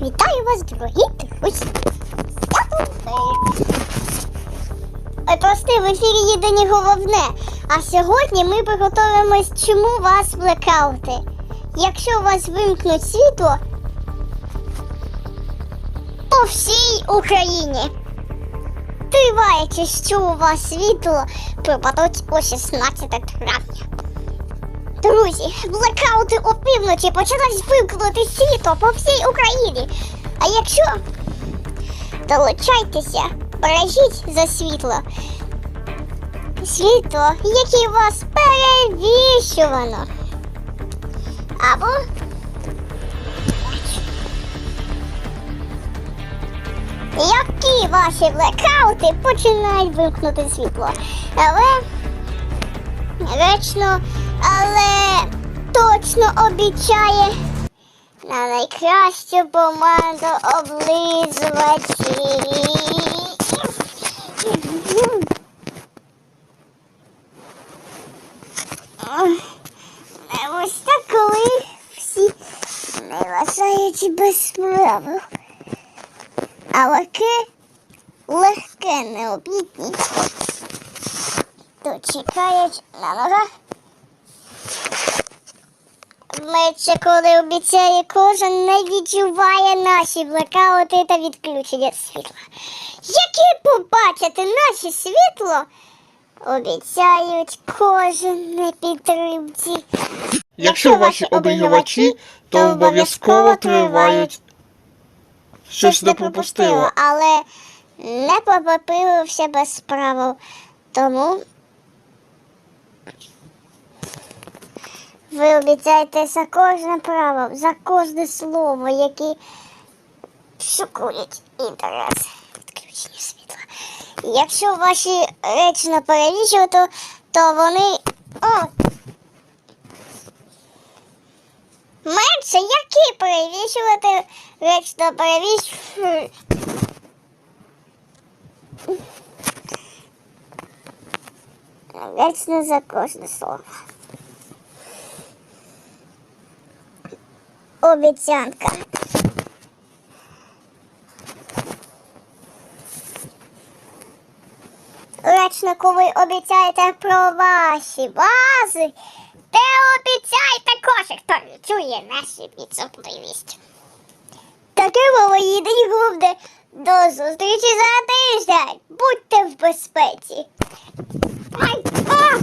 Вітаю вас, дорогі друзі! Я тут Ой, прости, в ефірі єдині головне. А сьогодні ми приготуємось, чому вас блекаути. Якщо у вас вимкнуть світло по всій Україні. Триваючи, що у вас світло пропадуть о 16 травня. Друзі, блекаути опівночі почалась вимкнути світло по всій Україні. А якщо долучайтеся, бережіть за світло. Світло, яке вас перевіщувано. Або які ваші блекаути починають вимкнути світло. Але речно, але точно обіцяє на найкращу помаду облизувачів. Ось так, коли всі не вважають без правил. А легке, легке необідні. То чекають на ногах. Мече, коли обіцяє кожен, не відчуває наші блекаути та відключення світла. Які побачити наше світло, обіцяють кожен на підтримці. Якщо ваші обігрівачі, то обов'язково тривають. Щось не пропустило. але не попапилився без правил. Тому ви обіцяєте за кожне право, за кожне слово, яке шокують інтерес відключення світла. Якщо ваші речі не перевіщувати, то, вони. О! Менше, які перевішувати речі на перевіщувати. Вечно за кожне слово. Обіцянка. Речно, коли обіцяєте про ваші бази, те обіцяйте кошик, хто чує наші підсопливість. Таке було єдині головне. До зустрічі за тиждень. Будьте в безпеці. Ай, а!